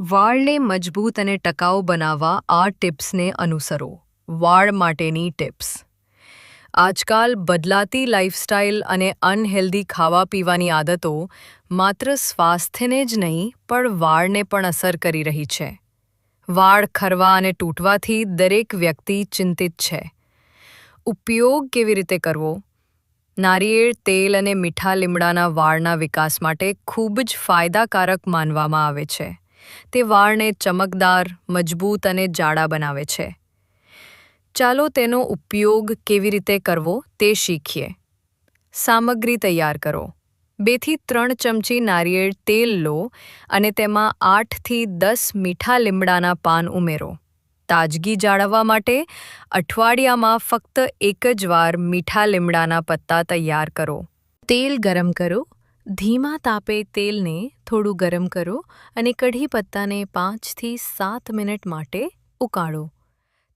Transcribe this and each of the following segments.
વાળને મજબૂત અને ટકાઉ બનાવવા આ ટિપ્સને અનુસરો. વાળ માટેની ટિપ્સ. આજકાલ બદલાતી લાઇફસ્ટાઇલ અને અનહેલ્ધી ખાવા પીવાની આદતો માત્ર સ્વાસ્થ્યને જ નહીં, પણ વાળને પણ અસર કરી રહી છે. વાળ ખરવા અને તૂટવાથી દરેક વ્યક્તિ ચિંતિત છે. ઉપયોગ કેવી રીતે કરવો? નારિયેળ, તેલ અને મીઠા લીમડાના વાળના વિકાસ માટે ખૂબ જ ફાયદાકારક માનવામાં આવે છે. તે વાળને ચમકદાર, મજબૂત અને જાડા બનાવે છે. ચાલો તેનો ઉપયોગ કેવી રીતે કરવો તે શીખીએ. સામગ્રી તૈયાર કરો. બેથી ત્રણ ચમચી નારિયેળ તેલ લો અને તેમાં આઠથી દસ મીઠા લીમડાના પાન ઉમેરો. તાજગી જાળવવા માટે અઠવાડિયામાં ફક્ત એક જ વાર મીઠા લીમડાના પત્તા તૈયાર કરો. તેલ ગરમ કરો. ધીમા તાપે તેલને થોડું ગરમ કરો અને કઢી પત્તાને પાંચથી સાત મિનિટ માટે ઉકાળો.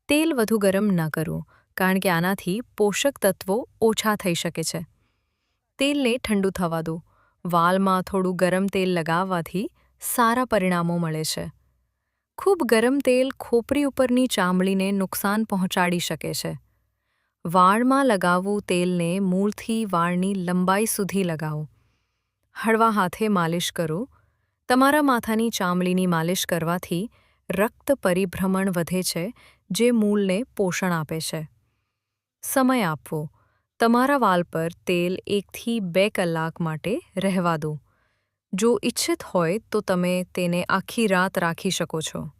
તેલ વધુ ગરમ ન કરો, કારણ કે આનાથી પોષક તત્વો ઓછા થઈ શકે છે. તેલને ઠંડુ થવા દો. વાલમાં થોડું ગરમ તેલ લગાવવાથી સારા પરિણામો મળે છે. ખૂબ ગરમ તેલ ખોપરી ઉપરની ચામડીને નુકસાન પહોંચાડી શકે છે. વાળમાં લગાવવું તેલને મૂળથી વાળની લંબાઈ સુધી લગાવો. હળવા હાથે માલિશ કરો. તમારા માથાની ચામડીની માલિશ કરવાથી રક્ત પરિભ્રમણ વધે છે, જે મૂળને પોષણ આપે છે. સમય આપવો. તમારા વાલ પર તેલ એકથી બે કલાક માટે રહેવા દો. જો ઇચ્છિત હોય તો તમે તેને આખી રાત રાખી શકો છો.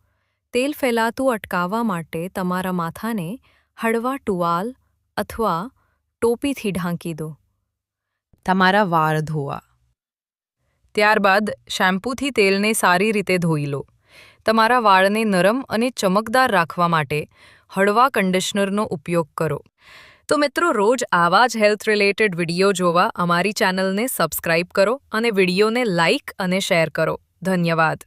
તેલ ફેલાતું અટકાવવા માટે તમારા માથાને હળવા ટુવાલ અથવા ટોપીથી ઢાંકી દો. તમારા વાળ ધોવા. ત્યારબાદ શેમ્પૂથી તેલને સારી રીતે ધોઈ લો. તમારા વાળને નરમ અને ચમકદાર રાખવા માટે હળવા કંડિશનરનો ઉપયોગ કરો. તો મિત્રો, રોજ આવા જ હેલ્થ રિલેટેડ વીડિયો જોવા અમારી ચેનલને સબસ્ક્રાઇબ કરો અને વિડીયોને લાઇક અને શેર કરો. ધન્યવાદ.